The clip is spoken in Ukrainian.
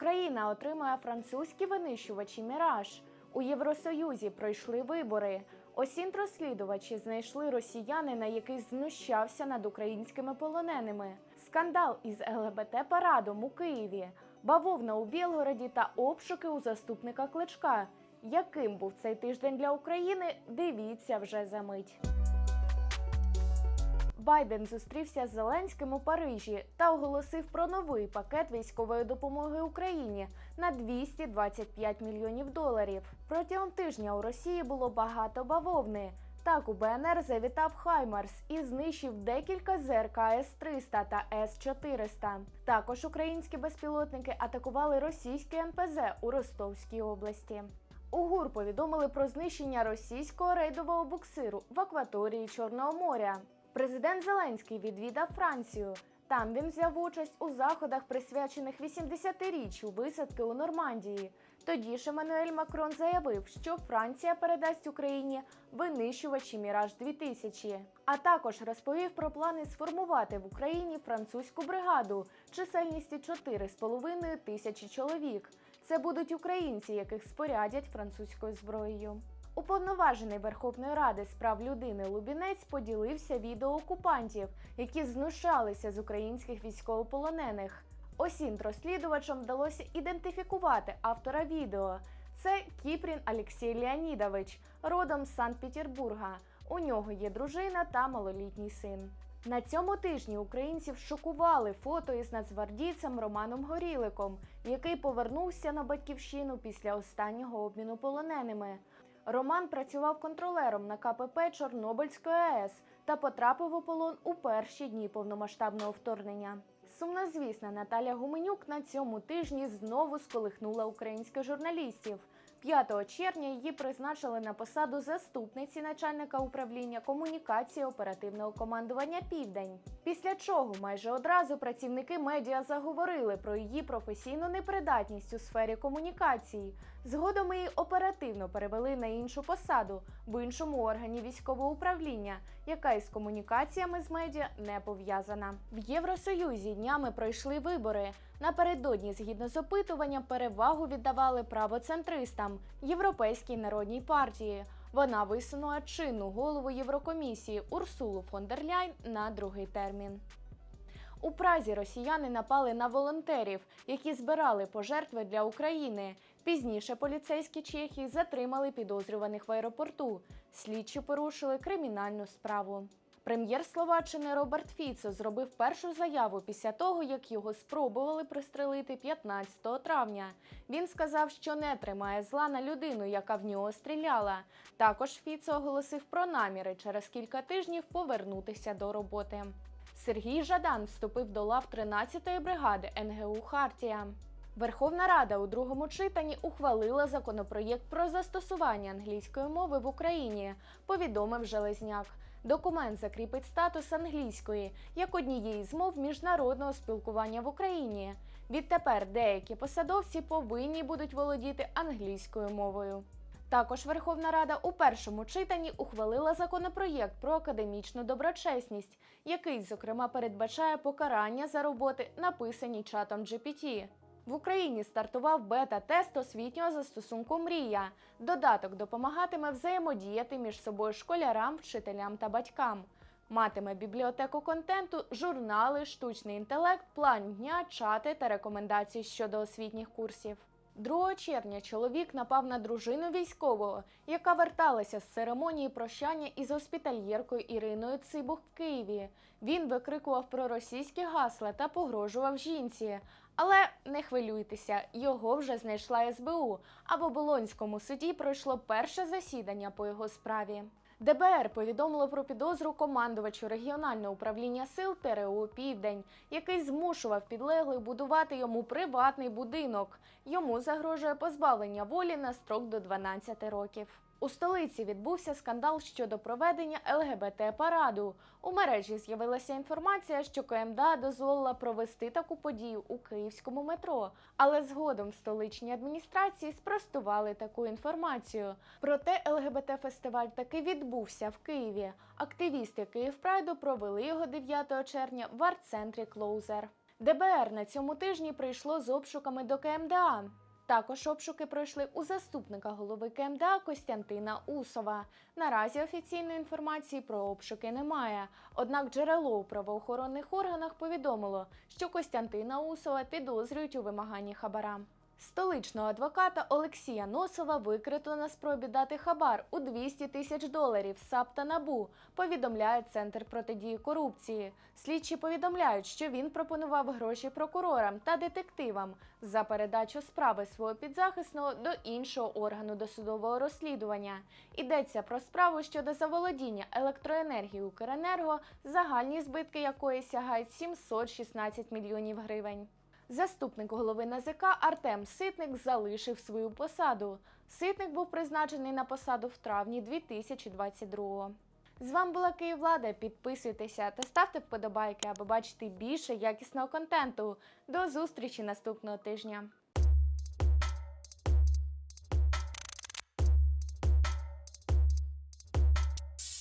Україна отримує французькі винищувачі Міраж. У Євросоюзі пройшли вибори. Осінт-розслідувачі знайшли росіянина, який знущався над українськими полоненими. Скандал із ЛГБТ-парадом у Києві, бавовна у Білгороді та обшуки у заступника Кличка. Яким був цей тиждень для України? Дивіться вже за мить. Байден зустрівся з Зеленським у Парижі та оголосив про новий пакет військової допомоги Україні на 225 мільйонів доларів. Протягом тижня у Росії було багато бавовни. Так, у БНР завітав Хаймарс і знищив декілька ЗРК С-300 та С-400. Також українські безпілотники атакували російське НПЗ у Ростовській області. У ГУР повідомили про знищення російського рейдового буксиру в акваторії Чорного моря. Президент Зеленський відвідав Францію. Там він взяв участь у заходах, присвячених 80-річчю висадки у Нормандії. Тоді ж Еммануель Макрон заявив, що Франція передасть Україні винищувачі Міраж 2000 а також розповів про плани сформувати в Україні французьку бригаду чисельністю 4,5 тисячі чоловік. Це будуть українці, яких спорядять французькою зброєю. Уповноважений Верховної Ради з прав людини Лубінець поділився відео окупантів, які знущалися з українських військовополонених. Осінт розслідувачам вдалося ідентифікувати автора відео. Це Кіпрін Олексій Леонідович, родом з Санкт-Петербурга. У нього є дружина та малолітній син. На цьому тижні українців шокували фото із нацгвардійцем Романом Горіликом, який повернувся на батьківщину після останнього обміну полоненими. Роман працював контролером на КПП Чорнобильської АЕС та потрапив у полон у перші дні повномасштабного вторгнення. Сумнозвісна Наталя Гуменюк на цьому тижні знову сколихнула українських журналістів. 5 червня її призначили на посаду заступниці начальника управління комунікації оперативного командування Південь. Після чого майже одразу працівники медіа заговорили про її професійну непридатність у сфері комунікації. Згодом її оперативно перевели на іншу посаду в іншому органі військового управління, яка із комунікаціями з медіа не пов'язана. В Євросоюзі днями пройшли вибори. Напередодні, згідно з опитуванням, перевагу віддавали правоцентристам Європейській народній партії. Вона висунула чинну голову Єврокомісії Урсулу фон дер Ляйн на другий термін. У Празі росіяни напали на волонтерів, які збирали пожертви для України. Пізніше поліцейські Чехії затримали підозрюваних в аеропорту. Слідчі порушили кримінальну справу. Прем'єр Словаччини Роберт Фіцо зробив першу заяву після того, як його спробували пристрелити 15 травня. Він сказав, що не тримає зла на людину, яка в нього стріляла. Також Фіцо оголосив про наміри через кілька тижнів повернутися до роботи. Сергій Жадан вступив до лав 13-ї бригади НГУ Хартія. Верховна Рада у другому читанні ухвалила законопроєкт про застосування англійської мови в Україні, повідомив Железняк. Документ закріпить статус англійської як однієї з мов міжнародного спілкування в Україні. Відтепер деякі посадовці повинні будуть володіти англійською мовою. Також Верховна Рада у першому читанні ухвалила законопроєкт про академічну доброчесність, який, зокрема, передбачає покарання за роботи, написані чатом GPT. В Україні стартував бета-тест освітнього застосунку Мрія. Додаток допомагатиме взаємодіяти між собою школярам, вчителям та батькам. Матиме бібліотеку контенту, журнали, штучний інтелект, план дня, чати та рекомендації щодо освітніх курсів. 2 червня чоловік напав на дружину військового, яка верталася з церемонії прощання із госпітальєркою Іриною Цибух в Києві. Він викрикував про російські гасла та погрожував жінці. Але не хвилюйтеся, його вже знайшла СБУ. А в Оболонському суді пройшло перше засідання по його справі. ДБР повідомило про підозру командувачу регіонального управління сил ТРО Південь, який змушував підлеглих будувати йому приватний будинок. Йому загрожує позбавлення волі на строк до 12 років. У столиці відбувся скандал щодо проведення ЛГБТ-параду. У мережі з'явилася інформація, що КМДА дозволила провести таку подію у київському метро, але згодом в столичній адміністрації спростували таку інформацію. Проте ЛГБТ-фестиваль таки відбувся в Києві. Активісти Київпрайду провели його 9 червня в арт-центрі Клоузер. ДБР на цьому тижні прийшло з обшуками до КМДА. Також обшуки пройшли у заступника голови КМДА Костянтина Усова. Наразі офіційної інформації про обшуки немає. Однак джерело у правоохоронних органах повідомило, що Костянтина Усова підозрюють у вимаганні хабара. Столичного адвоката Олексія Носова викрито на спробі дати хабар у 200 тисяч доларів САП та НАБУ, повідомляє Центр протидії корупції. Слідчі повідомляють, що він пропонував гроші прокурорам та детективам за передачу справи свого підзахисного до іншого органу досудового розслідування. Йдеться про справу щодо заволодіння електроенергії Укренерго, загальні збитки якої сягають 716 мільйонів гривень. Заступник голови НАЗК Артем Ситник залишив свою посаду. Ситник був призначений на посаду в травні 2022-го. З вами була Київлада. Підписуйтеся та ставте вподобайки, аби бачити більше якісного контенту. До зустрічі наступного тижня.